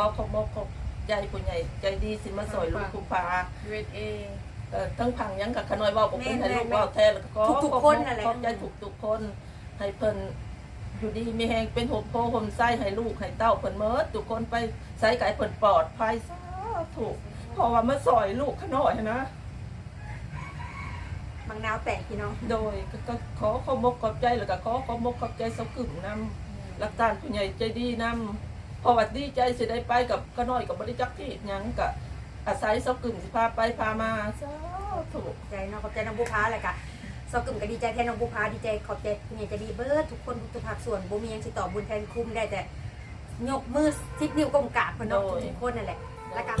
อขอบมกขอบใจผู้ใหญ่ใจดีสิมาสอยลูกผู้ปลา USA เอ่อทั้งพังยังกับขน้อยเว่าบอกเป็นให้ลูกเว่าแท้แล้วก็ขอทุกๆคนนั่นแหละ ขอบใจทุกทุกๆคน ให้เพิ่นอยู่ดีมีแหงเป็นหบโพห่มไส้ให้ลูกให้เต้าเพิ่นเมิดทุกคนไปใส่ไก่เพิ่นปลอดภัยสาธุเพราะว่ามาสอยลูกขน้อยนะ บางนาวแตกพี่น้อง โดยก็ก็ขอขอบมกขอบใจแล้วก็ขอขอบมกขอบใจสกึ่มนำรักตานผู้ใหญ่ใจดีนำเพอวัดดีใจสิได้ไปกับขน้อยกับบริจักที่ยังกับอาศัยสกึ่มสิพาไปพามาสาธุใจน้องขอบใจน้องบุพาเลยค่ะสกึมก็ดีใจแทนน้องบุพาดีใจขอบใจเนี่ยจะดีเบิร์ดทุกคนทุกภาคส่วนบ่มียังสิต่อบุญแทนคุ้มได้แต่ยกมือสิบนิ้วก้มกราบเพิ่นเนาะทุกคนนั่นแหละและการ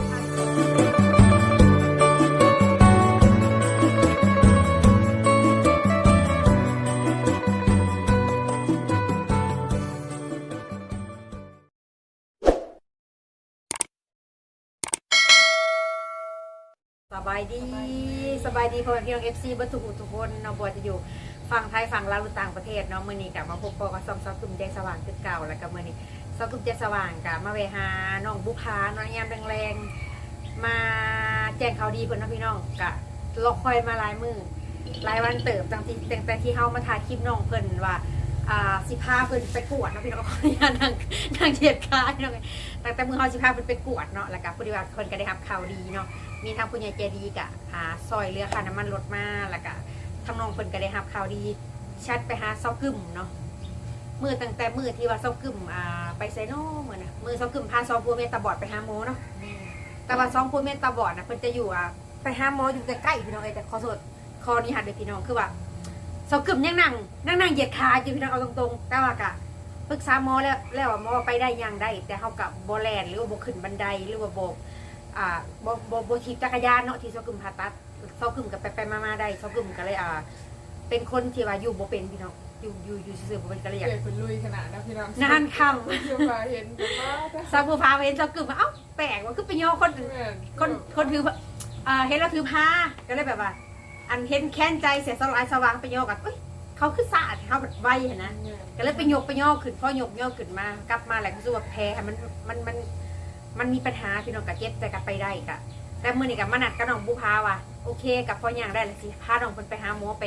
สบายดีสบายดีพ่อแม่พี่น้องเอฟซีบัตุกุทุกคนเนาะบัวจะอยู่ฝั่งไทยฝั่งลาวหรือต่างประเทศเนาะมื้อนี้กลับมาพบปอกับซอมซอกกลุ่มใจสว่างคือเก่าแล้วก็มื้อนี้ซอกกลุ่มใจสว่างกับมาเวหาน้องบุพาเน้องยามแรงๆมาแจ้งข่าวดีเพิ่นเนาะพี่น้องกะรอคอยมาหลายมื้อหลายวันเติบตั้งที่ตั้งแต่ที่เฮามาถ่ายคลิปน้องเพิ่นว่า อ่าสิพาเพิ่นไปกวดเนาะพี่น้องขออนุญาตนั่งนั่งเทียดขาพี่น้องตั้งแต่มื้อเฮาสิพาเพิ่นไปกวดเนาะแล้วก็พอดีว่าเพิ่นก็ได้รับข่าวดีเนาะมีทางคุณยายใจดีกะหาซอยเรือค่าน้ำมันลดมาแล้วก็ทางน้องเพิ่นก็ได้รับข่าวดีชัดไปหาเซากึ่มเนาะมือตั้งแต่มือที่ว่าเซากึ่มอ่าไปไซโน่เหมือนนะมือเซากึ่มพาซองพัวเมตาบอดไปหาหมอเนาะแต่ว่าซองพัวเมตาบอดนะเพิ่นจะอยู่อะไปหาหมออยู่ใกล้ๆพี่น้องเอ้ยแต่ขอโทษคอนี้หัดเลยพี่น้องคือว่า เซากึ่มยังนั่งนั่งนั่งเหยียดขาอยู่พี่น้องเอาตรงๆ แต่ว่ากะปรึกษาหมอแล้วแล้วว่าหมอว่าไปได้ยังได้ แต่เฮากับบ่แลนหรือว่าบ่ขึ้นบันไดหรือว่าบ่อ่าบบบบบถีบจักรยานเนาะที่เซากึมผ่าตัดเซากึมกับไปไปมามาได้เซากึมก็เลยอ่า เป็นคนที่ว่าอยู่บ่เป็นพี่น้องอยู่อยู่อยู่ซื่อๆบ่เป็นก็เลยอยาก เกิดเป็นลุยขนาดนะพี่น้องนานค่เชื่อมาเห็นแบบว่าำซาบูพาเห็นเซากึมว่าเอ้าแปลกว่าคือไปย่อคนแม่นคนคนถืออ่าเห็นแล้วถือผ้าก็เลยแบบว่า อันเห็นแค้นใจเสียสลายสว่างไปย่อกันเอ้ยเขาคือสะอาดเขาแบบไวเห็นนะแม่นก็เลยไปยกไปย่อขึ้นพอยกย่อขึ้นมากลับมาแหละรู้สึกว่าแพ้มันมันมันมันมีปัญหาพี่น้องกับเจ็บแต่กับไปได้กะแต่มื่อนี้กับมานัดกับน้องบุพาว่ะโอเคกับพ่อย่างได้เลยสิพาน้องเพิ่นไปหาหมอไป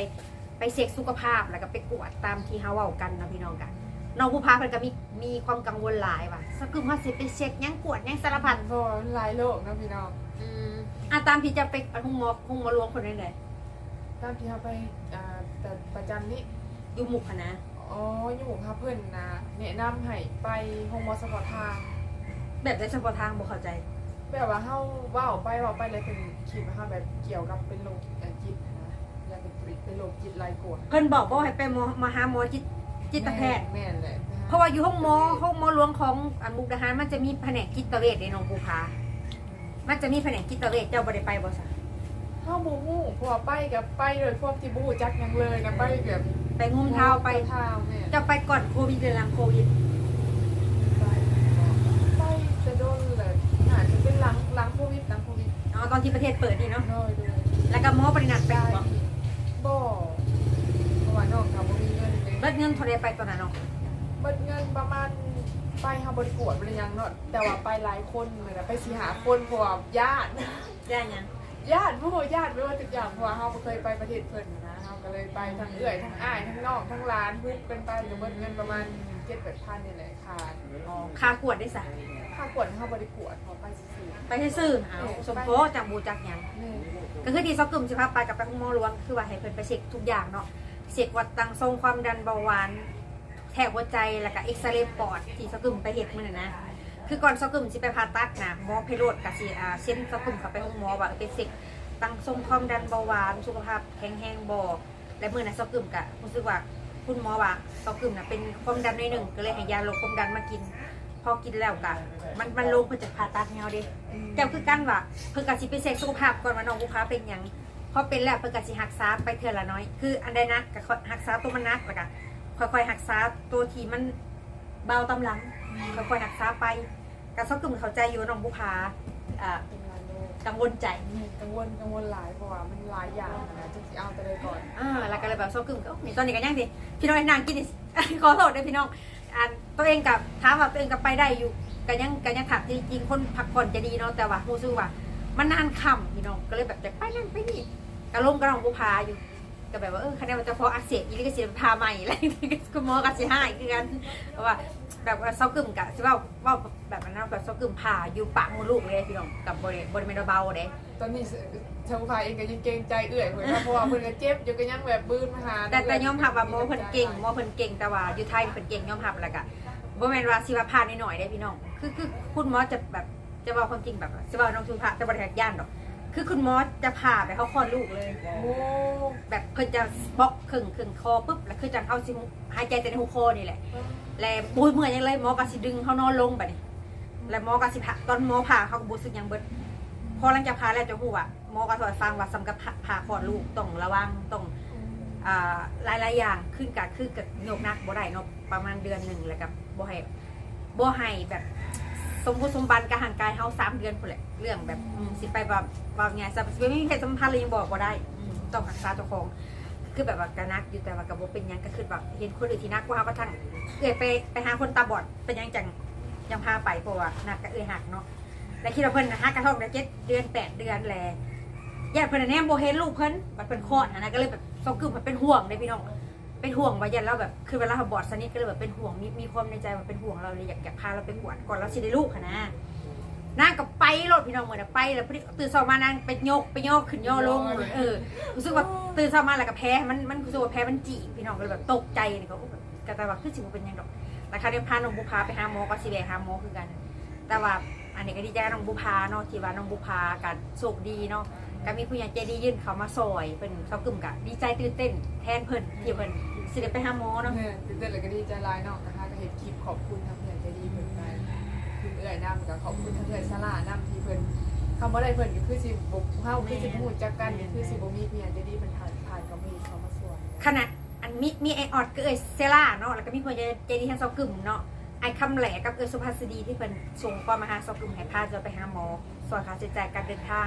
ไปเช็คสุขภาพแล้วก็ไปกวดตามที่เฮาเว้ากันนะพี่น้องกันน้องบุพาเพิ่นก็มีมีความกังวลหลายว่ะสักกึมว่าสิไปเช็คหยังกวดหยังสารพัดเพราะว่ามันหลายโลกนะพี่น้องอืมอะตามที่จะไปห้องหมอห้องหมอหลวงคนนั้นเลย ตามที่เขาไปอ่าแต่ประจำนี่อยู่หมุกหั้นนะอ๋ออยู่หมู่พาเพื่อนนะแนะนำให้ไปห้องหมอสปอร์ตทาง แบบได้เฉพาะทางบ่เข้าใจ แบบว่าเฮาเว่าไปเว่าไปเลยเป็นคลิปนะคะแบบเกี่ยวกับเป็นโรคเอ่อจิตนะอยากเป็นเป็นโรคจิตไรกวดเพิ่นบอกว่าให้ไปหมอมาหาหมอจิตจิตแพทย์ แม่นแหละเพราะว่าอยู่ห้องหมอห้องหมอหลวงของอันมุกดาหารมันจะมีแผนกจิตเวชในหนองบูพามันจะมีแผนกจิตเวชเจ้าบ่ได้ไปบ่ซะ เฮาบ่ฮู้เพราะว่าไปกับไปโดยพวกที่บ่รู้จักหยังเลยนะไปแบบไปงุมเท้าไป เท้าแม่นจะไปก่อนโควิดหรือหลังโควิดไปไปจะโดนเลยอาจจะเป็นหลังหลังโควิดหลังโควิดอ๋อตอนที่ประเทศเปิดนี่เนาะ น้อยด้วยแล้วก็หมอปรินัดไปได้บ่บ่เพราะว่าน้องเขาบ่มีเงินเลยเบิดเงินเท่าใดไปตอนนั้นเนาะเบิดเงินประมาณไปเฮาบ่ได้กวดบ่ได้หยังเนาะแต่ว่าไปหลายคนเหมือนไปสิหาคนเพราะว่าญาติ ได้หยัง ญาติผู้ญาติไม่ว่าทุกอย่างเพราะว่าเฮาบ่เคยไปประเทศเพิ่นนะเฮาก็เลยไปทั้งเอื้อยทั้งอ้ายทั้งน้องทั้งหลานฮุบกันไปก็เบิดเงินประมาณ7-8,000นี่แหละค่ะอ๋อค่ากวดได้ซะค่ากวดเฮาบ่ได้กวดเฮาไปซื่อไปซื่อๆเอาสมโพจักบูจักหยังๆนี่ก็คือที่ซอกกึมสิพาไปกับไปห้องหมอหลวงคือว่าให้เพิ่นไปเช็คทุกอย่างเนาะเช็ควัดตังทรงความดันเบาหวานแถวหัวใจแล้วก็เอ็กซเรย์ปอดที่ซอกกึมไปเฮ็ดมื้อนั้นนะ คือก่อนซอกกึมสิไปผ่าตัดนะหมอไพโรดกับสิอ่าเส้นซอกกึมเขาไปห้องหมอว่าเออเป็นสิกตั้งทรงความดันเบาหวานสุขภาพแข็งแรงบ่และเมื้อนั้นซอกกึมก็รู้สึกว่าคุณหมอว่าซอกกึมน่ะเป็นความดันหน่อยหนึงก็เลยให้ยาลดความดันมากิน พอกินแล้วก็มันมันลงเพื่อจะผ่าตัดแนวเด้แต่คือกันว่าเพิ่นก็สิไปเช็คสุขภาพก่อนว่าน้องลูกค้าเป็นหยังพอเป็นแล้วเพิ่นก็สิรักษาไปเทื่อละน้อย คืออันใดนักก็รักษาตัวมันนักแล้วก็ค่อยๆรักษาตัวที่มัน เบาตำหลังค่อยๆรักษาไปกระซอกกึ่มเข้าใจอยู่ว่าน้องบุพาอ่าเป็นหลายโลกกังวลใจ กังวลกังวลหลายเพราะว่ามันหลายอย่างนะจะสิเอาแต่เลยก่อนอ่าแล้วก็เลยแบบซอกกึ่มก็นี่ตอนนี้ก็ยังดิพี่น้องให้นางกินดิขอโทษด้วยพี่น้องอ่าตัวเองกับถามว่าตัวเองกับไปได้อยู่ก็ยังก็ยังถามจริงๆคนพักผ่อนจะดีเนาะแต่ว่ารู้สึกว่ามันนานค่ำพี่น้องก็เลยแบบจะไปนั่นไปนี่กระลมกระลองบุพาอยู่ ก็แบบว่าเออคะแนนมันจะพออักเสบอีนี่ก็เสียพาใหม่อะไรอย่างเงี้ยคุณหมอก็สิให้คือกันเพราะว่าแบบว่าเซากึ่มกะสิว่าว่าแบบนั้นแบบเซากึ่มผ่าอยู่ปากมดลูกเลยพี่น้องกับบริบริเวณเบาๆเด้ตอนนี้ชาวพายเองก็ยังเกรงใจเอื่อยเหมือนกันเพราะว่าเพิ่นก็เจ็บอยู่ก็ยังแบบบื้นมาหาแต่แต่ยอมรับว่าหมอเพิ่นเก่งหมอเพิ่นเก่งแต่ว่าอยู่ไทยเพิ่นเก่งยอมรับแล้วก็บ่แม่นว่าสิว่าผ่านนิดหน่อยได้พี่น้องคือคือคุณหมอจะแบบจะเว้าความจริงแบบว่าสิว่าน้องชุมพระจะบ่ได้ย่านดอก คือคุณหมอจะผ่าไปเขาคลอดลูกเลย โอ้แบบเพิ่นจะบล็อกครึ่งครึ่งคอปุ๊บแล้วคือจังเอาสิหายใจแต่ในหูคอนี่แหละ แล้วปุ้ยเมื่อยยังเลยหมอก็สิดึงเขานอนลงบัดนี้แล้วหมอก็สิผ่าตอนหมอผ่าเขาก็บ่สึกหยังเบิดพอหลังจากผ่าแล้วจะฮู้ว่าหมอก็สอนฟังว่าสำกับผ่าคลอดลูกต้องระวังต้องอ่าหลายๆอย่างขึ้นกับคือกับโยกนักบ่ได้เนาะประมาณเดือนหนึ่งแล้วกับบ่ให้บ่ให้แบบ สมบูรณ์สมบันกับห่างกายเฮาสามเดือนพุ่นแหละเรื่องแบบอืมสิไปแบบว่าไงสับไม่มีเพศสัมพันธ์เลยยังบอกบ่ได้อืมต้องรักษาเจ้าของ คือแบบว่ากะนักอยู่แต่ว่ากับบ่เป็นหยังก็คือแบบเห็นคนอื่นที่นักกว่าเฮาก็ทั้งเอ้ยไปไปหาคนตาบอดเป็นหยังจังยังพาไปเพราะว่านักก็เอ้ยหักเนาะแล้วคิดว่าเพิ่นน่ะหักกระทบได้เจ็ดเดือนแปดเดือนแลญาติเพิ่นนะแนมบ่เห็นลูกเพิ่นมันเป็นคลอดนะนะก็เลยแบบซอกกึมมันเป็นห่วงเลยพี่น้อง เป็นห่วงว่าญาติเราแบบคือเวลาเราบอดสนิทก็เลยแบบเป็นห่วงมีมีความในใจว่าเป็นห่วงเราเลยอยากอยากพาเราไปบวชก่อนเราสิได้ลูกค่ะนะนางก็ไปรถพี่น้องเหมือนไปแล้วพอดีตื่นเช้ามานางไปโยกไปโยกขึ้นย่อลงเออรู้สึกว่าตื่นเช้ามาแล้วก็แพ้มันมันรู้สึกว่าแพ้มันจีพี่น้องก็เลยแบบตกใจนี่ก็แบบกระตาว่าคือสิบเป็นยังดอกแต่คราวนี้พาน้องบุพาไปหาหมอก็สิไปหาหมอคือกัน แต่ว่า อันนี้ก็ดีใจน้องบุพาเนาะที่ว่าน้องบุพากันโชคดีเนาะก็มีผู้ใหญ่ใจดียื่นเขามาซอยเป็นเขากึ่มกะดีใจตื่นเต้นแทนเพิ่นที่เพิ่นสิได้ไปหาหมอเนาะเนี่ยตื่นเต้นเลยก็ดีใจหลายเนาะนะคะก็เห็นคลิปขอบคุณทางเพื่อนใจดีเพิ่นไปคุณเอื่อยนำกับขอบคุณทางเพื่อนสลานำที่เพิ่นคำว่าได้เพิ่นก็คือสิบ่เฮาคือสิฮู้จักกันก็คือสิบ่มีผู้ใหญ่ใจดีเพิ่นผ่านผ่านก็มีเขามาส่วนขณะอันมีมีไอออดก็เอยเซล่าเนาะแล้วก็มีผู้ใหญ่ใจดีทั้งสองกึ่มเนาะ ไอ้คำแหลกับเอยสุภาพสดีที่เพิ่นส่งความมาหาสองกึ่มให้พาจะไปหาหมอสอนค่าใช้จ่ายการเดินทาง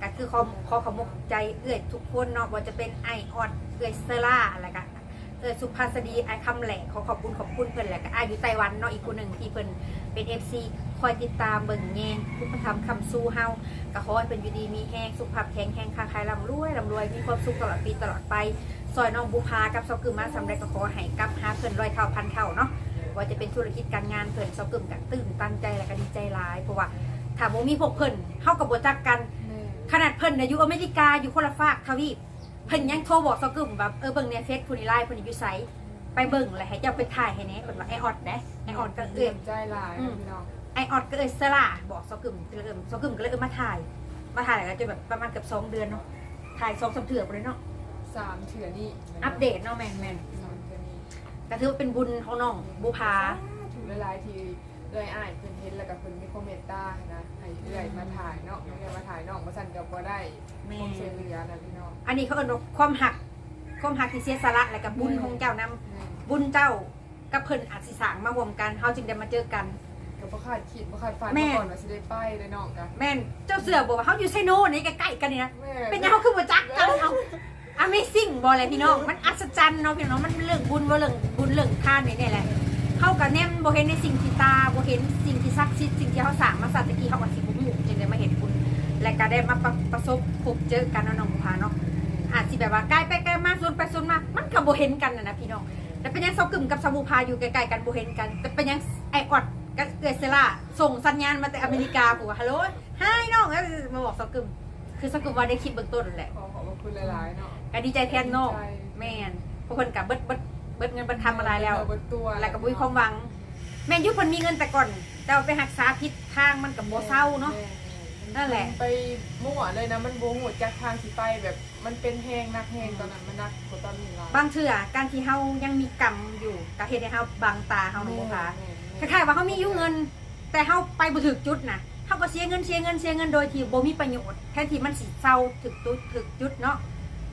ก็คือขอขอขอบคุณใจเอื้อยทุกคนเนาะว่าจะเป็นไอออดเอื้อยเซล่าอะไรกันเออสุภาพสดีไอคำแหลกขอขอบคุณขอบคุณเพิ่อนแหละก็อาอยู่ไต้หวันเนาะอีกคนหนึ่งที่เพิ่นเป็น FC คอยติดตามเบิ่งแยงผู้ประทำคำสู้เฮาก็ขอให้เป็นอยู่ดีมีแห้งสุขภาพแข็งแรงค้าขายร่ำรวยร่ำรวยมีความสุขตลอดปีตลอดไปซอยน้องบุพากับเซากึมมาสำเร็จก็ขอให้กับหาเพิ่นรอยเท่าพันเท่าเนาะ ว่าจะเป็นธุรกิจการงานเพิ่นเซากึมกับตื่นตันใจและก็ดีใจหลายเพราะว่าถ้าบ่มีพวกเพิ่นเฮากับบ่จักกันแม่ขนาดเพิ่นน่ะอยู่อเมริกาอยู่คนละฝากทวีปเพิ่นยังโทรบอกเซากึมแบบเออเบิ่งในเฟซผู้นี้ไลน์ผู้นี้อยู่ไสไปเบิ่งแล้วให้เจ้าไปถ่ายให้แหน่เพิ่นว่าไอออดเด้ไอออดก็เอื้เอื้ออมใจหลายนะพี่น้องไอออดก็เอ้ยสลาบอกซอกึมก็เลยเอิ้นซอกึมก็เลยเอิ้นมาถ่าย มาถ่ายแล้วก็จะแบบประมาณเกือบสองเดือนเนาะถ่ายสองสามเถื่อไปเลยเนาะสามเถื่อนี่อัปเดตเนาะแมนแก็ถือว่าเป็นบุญของน้องบุพา ถูกหลายๆทีเอื้อยอ้ายเพิ่นเห็นแล้วก็เพิ่นมีคอมเมนต์ต้านะให้เอื้อยมาถ่ายเนาะเอื้อยมาถ่ายน้องบ่ซั่นก็บ่ได้แม่ ความช่วยเหลือนะพี่น้องอันนี้เขาเอิ้นว่าความหัก ความหักที่เสียสละและกับบุญของเจ้านำแม่บุญเจ้ากับเพิ่นอาจสิสร้างมารวมกันเฮาจึงได้มาเจอกัน ก็บ่คาดคิดบ่คาดฝันแม่ มาก่อนว่าสิได้ไปเลยน้องกันแม่นเจ้าเสือบอกว่าเฮาอยู่ไซโนนี่ใกล้ๆกันนี่นะ แม่เป็นยังเฮาคือบ่จักกันเอา Amazing บ่เลยพี่น้อง มันอัศจรรย์เนาะพี่น้อง มันเรื่องบุญบ่เรื่องบุ ญเรื่องทานนี่นี่แหละเข้ากับแนมบ่เห็นในสิ่งที่ตาบ่เห็นสิ่งที่ศักดิ์สิทธิ์สิ่งที่เขาสร้างมาสัตว์ตะกี้เขาก็สิบ่ฮู้จึงได้มาเห็นบุญและก็ได้มาประประสบพบเจอกันเนาะน้องบุพาเนาะอาจสิแบบว่าใกล้ไปใกล้มาส่วนไปส่วนมามันก็บ่เห็นกันน่ะนะพี่น้องแต่เป็นยังเซากึ่มกับซาบุพาอยู่ใกล้ๆกันบ่เห็นกัน แต่เป็นยังไอออดกับเอเซล่าส่งสัญญาณมาแต่อเมริกากูว่าฮัลโหลไฮน้องแล้วมาบอกเซากึ่มคือเซากึ่มว่าได้คลิปเบื้องต้นนั่นแหละขอขอบพระคุณหลายๆเนาะก็ดีใจแทนน้องดีใจแม่นเพราะคนกับเบิดเบิด เบิดเงินเบิดคำอะไรแล้วเบิดตัวแล้วก็บุยความหวัง แม่นยุคนมีเงินแต่ก่อน แต่ว่าไปหักษาพิษทางมันกับโบเศร้าเนาะแม่นั่นแหละ ไปมั่วเลยนะมันบ่ฮู้จักทางสิไปแบบมันเป็นแฮงนักแฮงตอนนั้นมันนักกว่าตอนนี้หลายบางเถื่อการที่เฮายังมีกรรมอยู่กับเหตุให้เฮาบังตาเฮาหนูค่ะคล้ายๆว่าเฮามีอยู่เงิน แต่เฮาไปบ่ถึกจุดน่ะเฮาก็เสียเงินเสียเงินเสียเงินโดยที่บ่มีประโยชน์แทนที่มันสิเศร้าถึกจุดถึกจุดเนาะ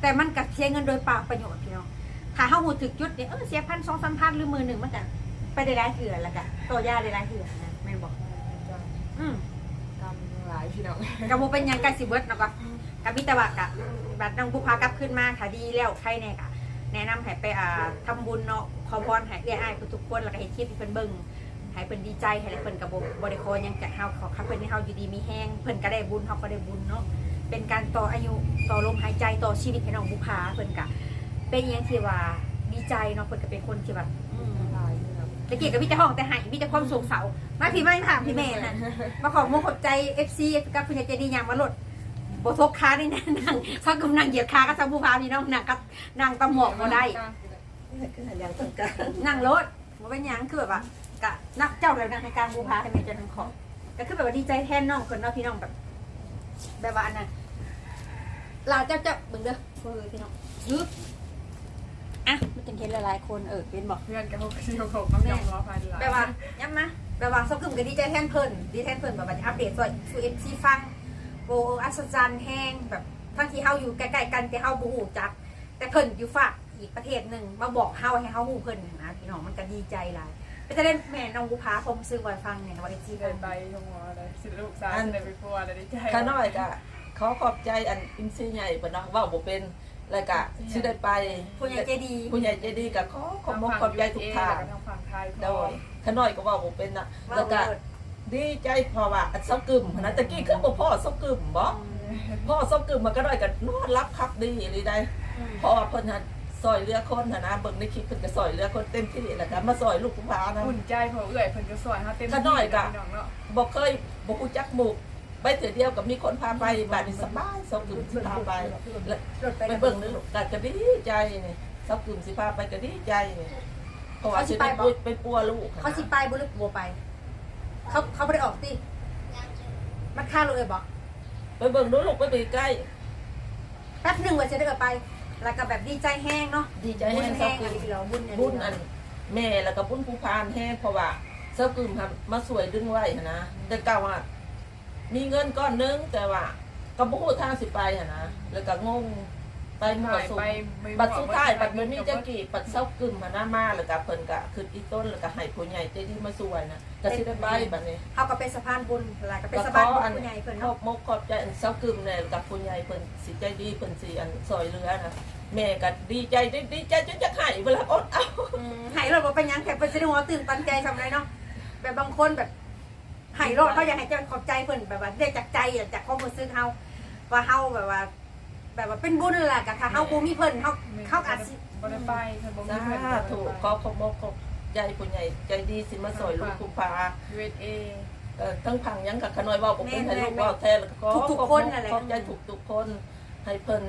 แต่มันก็เสียเงินโดยเปล่าประโยชน์พี่น้อง ถ้าเฮาหูถึกจุดเนี่ยเออเสียพันสองสามพันหรือหมือหนึ่งมันก็ไปได้หลายเถื่อแล้วก็ตัวยาได้หลายเถื่อนะแม่นบอกอืมกรรมหลายพี่น้องกับโมเป็นหยังกันสิเบิดเนาะก็กับมิตรว่ากะบัดน้องผู้พากลับขึ้นมาค่ะดีแล้วใครแน่กะแนะนำให้ไปอ่าทำบุญเนาะขอพรให้เอื้ออ้ายทุกๆคนแล้วก็ให้คลิปให้เพิ่นเบิ่งให้เพิ่นดีใจให้เพิ่นก็บ่บ่ได้ขอหยังจากเฮาขอคักเพิ่นให้เฮาอยู่ดีมีแฮงเพิ่นก็ได้บุญเฮาก็ได้บุญเนาะเป็นการต่ออายุต่อลมหายใจต่อชีวิตให้น้องบุภาเพิ่นก็ เป็นอหยังที่ว่าดีใจเนาะเพิ่นก็เป็นคนที่แบบอืมหลายอยู่ครับตะกี้ก็มีแต่ห้องแต่หายมีแต่ความสงเสามาพี่ไม่ถามพี่แม่นะมาขอมงขอบใจ FC กับคุณยายเจดีอย่างมาหลดโบทกค้านี่นะนั่งเขากำลังเหยียดค้ากับซาบูพาพี่น้องนั่งกับนั่งตะหมอกมาได้คืออย่างต้องการนั่งรถมันเป็นหยังคือแบบว่ากะนักเจ้าแบบนั่งในกลางบูพาให้แม่เจนทั้งของก็คือแบบว่าดีใจแทนน้องคนเนาะพี่น้องแบบ แบบว่าอันนั้นลาเจ้าเจ้าเบิ่งเด้อเพื่อพี่น้องยึบ อะมันจังเห็นหลายๆคนเออเป็นบอกเพื่อนกับพวกที่ผมต้องยอมรับภายหลังแปลว่าย้ำนะแปลว่าสกุมก็ดีใจแทนเพิ่นดีแทนเพิ่นแบบว่าอัปเดตตัวสู่เอฟซีฟังโบอัศจรรย์แห้งแบบทั้งที่เฮาอยู่ใกล้ๆกันแต่เฮาบ่ฮู้จัก แต่เพิ่นอยู่ฝากอีกประเทศหนึงมาบอกเฮาให้เฮาฮู้เพิ่นนะพี่น้องมันก็ดีใจหลายไปจะได้แม่น้องบุพาผมซื้อไว้ฟังเนี่ยว่าเอฟซีที่เพิ่เดินนไปชมหัวเลยสิลูกสาวเลยไปพัวเลยดีใจข้าน้อยก็ขอขอบใจอันอินซีใหญ่เพิ่นเนาะเว่าบ่เป็น แล้วก็สิได้ไปผู้ใหญ่ใจดี ผู้ใหญ่ใจดีก็ขอขอบมกขอบใจทุกทางทางฝั่งไทยโดยข้าน้อยก็เว่าบ่เป็นน่ะว่าแล้วก็เลิศดีใจเพราะว่าอันเซากึมหั้นนะตะกี้คือบ่พ่อเซากึมบ่พ่อเซากึมมันก็ได้ก็นอนรับครับดีเลยได้อืมเพราะว่าเพิ่นหันซอยเรือคนหั้นนะเบิ่งในคลิปเพิ่นก็ซอยเรือคนเต็มที่แล้วก็มาซอยลูกผู้พานะอุ่นใจพอเอื่อยเพิ่นก็สวยฮะเต็มข้าน้อยกะน้องเนาะบ่เคยบ่ฮู้จักหมู่ ไปเถื่อเดียวกับมีคนพาไปบ้านนี้สบายเซากึมสิพาไปแล้วรถไปไปเบิ่งนึกก็ก็ดีใจนี่เซากึมสิพาไปก็ดีใจนี่เพราะว่าสิได้ปุ้ยไปปัวลูกเขาสิไปบ่หรือบ่ไป เขาเขาบ่ได้ออกติมันค่าเลยบอกไปเบิ่งดูลูกไปไปใกล้แป๊บหนึ่งว่าจะได้กลับไป แล้วก็แบบดีใจแห้งเนาะดีใจบุแห้ญงแห้เซางกึอันมนี้เราบุญอันบุนี้ญอันแม่แล้วก็บุญผู้พานแห้งเพราะว่าเซากึมครับมาสวยดึงไว้หั้นนะแต่เก่าว่า มีเงินก้อนนึงแต่ว่าก็บ่ฮู้ทางสิไปหั้นนะแล้วก็งงไปมั่วสุมไปบัตรสุดท้ายบัตรมันมีจักกี่บัตรเซากึมมาหน้ามาแล้วก็เพิ่นก็ขึ้นอีต้นแล้วก็ให้ผู้ใหญ่ใจดีมาสวยนะก็สิได้ไปบัดนี้เขาก็เป็นสะพานบุญแล้วก็เป็นก็สะขพานอบุญอันผู้ใหญ่เพิ่นขอเนาะบมกขอบใจอันเซากึมเนี่ยกับผู้ใหญ่เพิ่นสิใจดีเพิ่นสิอันซอยเรือนะแม่ก็ดีใจดีดีใจจนจะให้เวลาอดเอาอืมใหายรถบ่เป็นหยังแค่เพิ่นสิได้หัวตื่นตันใจทำไรเนาะแบบบางคนแบบ ใหายรถเขาอยากให้เจ้าขอบใจเพิ่นแบบว่าได้จากใจอะจากความรู้สึกเฮาว่าเฮาแบบว่า แบบว่าเป็นบุญแหละก็ถ้าเฮาบ่มีเพิ่นเฮาเฮาอาจสิบ่ได้ไปเพิ่นบ่มีสาเพิ่นธุขอขอบมกขอบใจผู้ใหญ่ใจดีสิมาซอยลูกผู้พา USA เอ่อทั้งพังยังกับขน้อยเว่าผมเป็นให้ลูกเว่าแท้แล้วก็ขอทุกๆคนนั่นแหละขอบใจทุกทุกๆคน ให้เพิ่น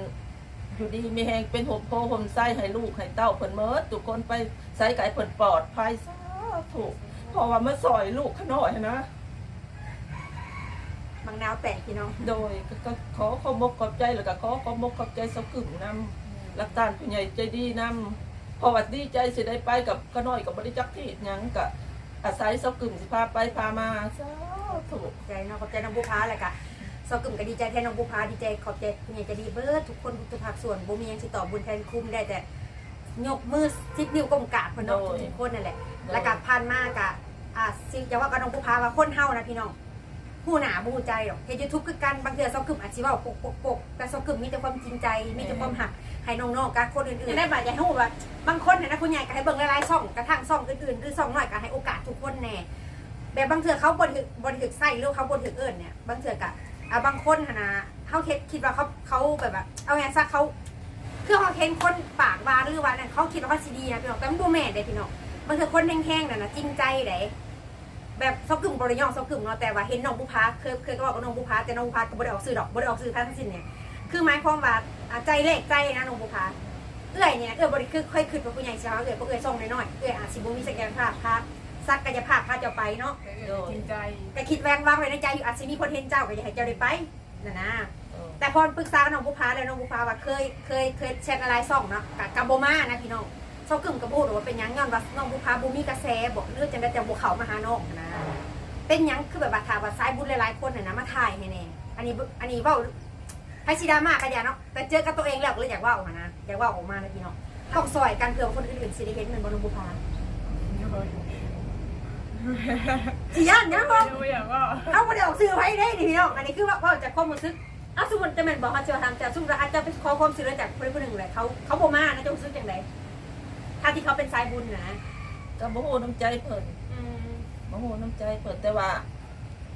อยู่ดีมีแหงเป็นหบโพห่มไส้ให้ลูกให้เต้าเพิ่นเมิดทุกคนไปใส่ไก่เพิ่นปลอดภัยสาธุเพราะว่ามาซอยลูกขน้อยนะ บางนาวแตกพี่น้องโดยก็ก็ขอขอบมกขอบใจแล้วก็ขอขอบมกขอบใจสกึ่มนำรักตานผู้ใหญ่ใจดีนำเพราะว่าดีใจสิได้ไปกับขน้อยกับบริจักที่หยังก็อาศัยสกึ่มสิพาไปพามาสาธุใจน้องขอบใจน้องบุพาแหละกะสาวกึ่มก็ดีใจแทนน้องบุพาดีใจขอบใจคุณยายใจะดีเบิร์ดทุกคนทุกภาคส่วนบ่มีหยังสิตอบบุญแทนคุ้มได้แต่ยกมือสิบนิ้วก้มกราบเพิ่นเนาะทุกคนนั่นแหละแล้วก็ผ่านมากะอ่าสิจะว่ากับน้องบุพาว่าคนเฮานะพี่น้อง ผู้หนาผู้ใจหรอกเฮ็ด YouTube คือกันบางเทื่อสาวกึ่มอาจสิเว้าปกปกปกแต่สาวกึ่มมีแต่ความจริงใจมีแต่ความหักให้น้องๆกับคนอื่นๆได้บ่อยากให้ฮู้ว่าบางคนเนี่ยนะคุณยายก็ให้เบิ่งหลายๆช่องกระทั่งช่องอื่นๆหรือช่องน้อยก็ให้โอกาสทุกคนแน่แบบบางเถื่อเขาบนถึกบนถึกไส้หรือเขาบนถึกเอิญเนี่ยบางเถื่อกะอะบางคนนนะเขาคิดคิดว่าเขาเขาแบบว่าเอาไงซะเขาคือเขาเห็นคนปากวานหรือว่านั่นเขาคิดว่าเขาซีดีนะพี่น้องแต่มันดูแม่เด้พี่น้องบางเถื่อคนแห้งๆน่ะนะจริงใจเด้ แบบซอกกึ่งบริยองซอกกึ่งเนาะแต่ว่าเห็นน้องบุพาเคยเคยก็บอกกับน้องบุพาแต่น้องบุพาก็บริออกสื่อดอกบริออกสื่อทั้งสิ้นเนี่ยคือหมายความว่าอะใจเล็กใจนะน้องบุพาเอื้อยเนี่ยเอื้อยบริคือค่อยขึ้นกับผู้ใหญ่ใช่ไหมเอื้อยก็เอื้อยส่งน้อยๆเอื้อยอาจสิบุมีศักยภาพพาซักกายภาพพาเจ้าไปเนาะจริงใจแต่คิดแวงวางไว้ในใจอยู่อาจจะมีคนเห็นเจ้าก็อยากให้เจ้าได้ไปนะนะเออแต่พอปรึกษากับน้องบุพาแล้วน้องบุพาว่าเคยเคยเคยแชทอะไรซ่องเนาะกับกับโบมานะพี่น้องซ่องกึ่มกับบูดว่าเป็นหยังย้อนว่าน้องบุพาบูมีกระแสบอกเลือดจังได้แต่บุเขามาหาน้องนะ เป็นหยังคือแบบว่าถามว่าสายบุญหลายๆคนน่ะนะมาถ่ายให้แน่อันนี้อันนี้เว่าให้ชิดามากันอย่าเนาะแต่เจอกับตัวเองแล้วก็เลยอยากเว่าออกมานะอยากเว่าออกมานะพี่น้องต้องซอยกันเผื่อคนอื่นๆสิได้เห็นเหมือนบน้องบุพาสิย่านยังบ่ดูอย่างว่าเอาบ่ได้ออกซื้อไว้ได้ดิพี่น้องอันนี้คือว่าว่าจากความรู้สึกอ้าวสมมุติจะแม่นบอกเขาจะทำแต่สมมุติว่าอาจจะไปขอความช่วยเหลือจากคนใดคนหนึ่งเลยเขาเขาบ่มานะจะรู้สึกอย่างไรถ้าที่เขาเป็นสายบุญนะก็บ่ฮู้น้ำใจเพิ่น อืมมาโหน้ำใจเปิดแต่ว่า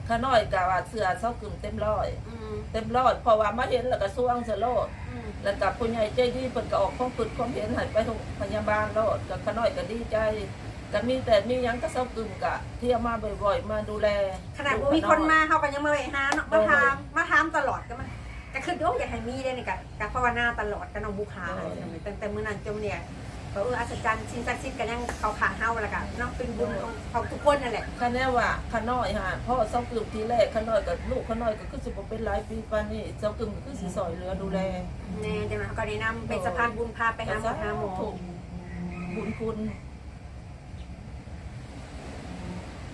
ขาน้อยกะว่าเสือเซากึ่มเต็มร้อย อืมเต็มร้อยเพราะว่ามาเห็นแล้วก็ส่วงเสยโลด อืมแล้วกับผู้ใหญ่ใจดีเพิ่นก็ออกความคิดความเห็นให้ไปโรงพยาบาลโลดก็ขาน้อยก็ดีใจก็มีแต่มีหยังก็เซากึ่มกะเที่ยวมาบ่อยๆ มาดูแลขนาดว่ามีคนมาเขาก็ยังมาไปหาเนาะมาถามมาถามตลอดก็มาก็คือโอ้อยากให้มีได้นี่กะกะภาวนาตลอดกับน้องบุคาตั้งแต่มื้อนั้นจนเนี่ย ก็เอออัศจรรย์สิ่งศักดิ์สิทธิ์ก็ยังเขาขาเฮาแล้วก็เนาะเป็นบุญของของทุกคนนั่นแหละคะแนนว่าขาน้อยฮะพ่อเซากึ่มทีแรกขาน้อยกับลูกขาน้อยก็คือสิบ่เป็นหลายปีปานนี้เซากึ่มก็คือสิซอยเหลือดูแลแน่จังนั้นเขาก็แนะนำเป็นสะพานบุญพาไปหาหมอหาหมอถูกบุญคุณ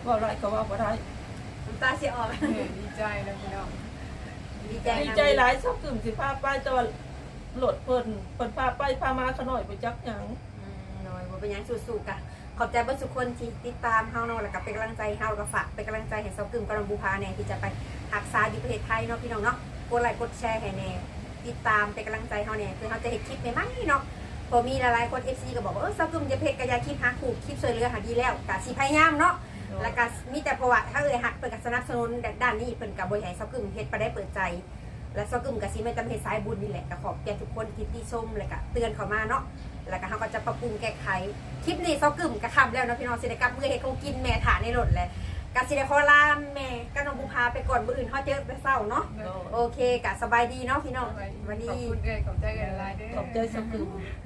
ว่าไรก็ว่าบ่ได้น้ำตาเสียออกเออดีใจนะพี่น้องดีใจดีนะใจหลายเซากึ่มสิพาไปแต่ว่า โหลดเพิ่นเพิ่นพาไปพามาขน้อยไปจักหยังอืมน้อยบ่เป็นหยังสู้ๆกะขอบใจเบ่อนทุกคนที่ติดตามเฮาเนาะแล้วก็เป็นกำลังใจเฮาแล้วก็ฝากเป็นกำลังใจให้เซากึมกับน้องบุพาแน่ที่จะไปรักษาอยู่ประเทศไทยเนาะพี่น้องเนาะกดไลค์กดแชร์ให้แน่ติดตามเป็นกำลังใจเฮาแน่คือเฮาจะเห็นคลิปใหม่ๆเนาะพอมีหลายๆคน FC ก็บอกว่าเออเซากึมจะเพจกระยาคลิปหาคู่คลิปช่วยเหลือหาดีแล้วกะสิพยายามเนาะแล้วก็มีแต่เพราะว่าถ้าเอ่ยหักเปิดกับสนับสนุนด้านนี้เปิดกับบริหารเซากึ่มเฮ็ดไปได้เปิดใจ และเซากึ่มกับซีไม่จำเป็นสายบุญนี่แหละก็ขอบแก่ทุกคนที่ที่ชมแล้วก็เตือนเขามาเนาะแล้วก็เขาก็จะปรับปรุงแก้ไขคลิปนี้เซากึ่มก็คำแล้วเนาะพี่น้องสิได้กลับมือเฮ็ดของกินแม่ถาในรถเลยกสิได้ขอลาแม่กับน้องบุพาไปก่อนมื้ออื่นเฮาเจอแต่เช้าเนาะโอเคกะสบายดีเนาะพี่น้องสวัสดีขอบคุณเอ้ยขอบใจเอ้ยหลายเด้อ ขอบใจเซากึ่มโ